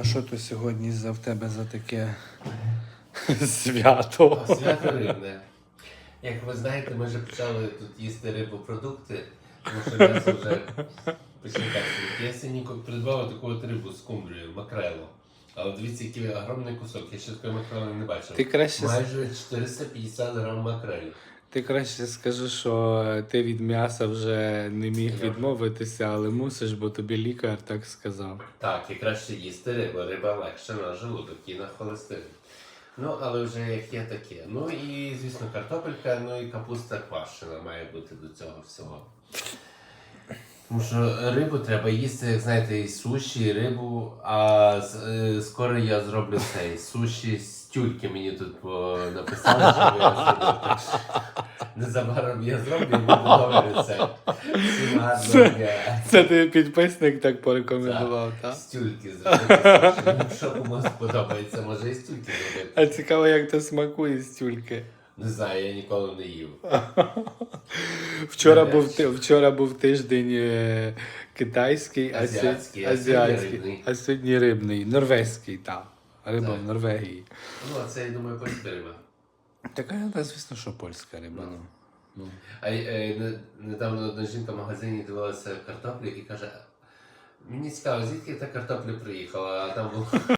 А що то сьогодні за в тебе за таке свято? Свято рибне. Як ви знаєте, ми вже почали тут їсти рибопродукти, тому що нас вже почекати. Я сьогодні придбав таку от рибу з кумбрією, макрелу. Але дивіться, який огромний кусок, я ще такої макрели не бачив. Ти краще, Майже 450 грам макрелі. Ти краще скажи, що ти від м'яса вже не міг відмовитися, але мусиш, бо тобі лікар так сказав. Так, і краще їсти рибу. Риба легше на желудок і на холестерин. Ну, але вже як є таке. Ну і, звісно, картопелька, ну і капуста квашена має бути до цього всього. Тому що рибу треба їсти, як знаєте, і суші, і рибу. А е, скоро я зроблю цей суші з тюльки мені тут по- написали, що я зроблю. Незабаром я зроблю новий рецепт. Всім гарного дня. Це ти підписник так порекомендував, так? З тюльки зробити. Що комусь подобається, може і з тюльки зробити. А цікаво, як то смакує з тюльки. Не знаю, я ніколи не їв. Вчора був, вчора був тиждень е, китайський, Азіатський, азіатський, а сьогодні рибний, норвезький, так. Риба в Норвегії. Ну, а це, я думаю, риба. Така, та, звісно, що польська риба. Ну. А е, не- недавно одна жінка в магазині дивилася картоплю і каже: мені цікаво, звідки та картопля приїхала, а там був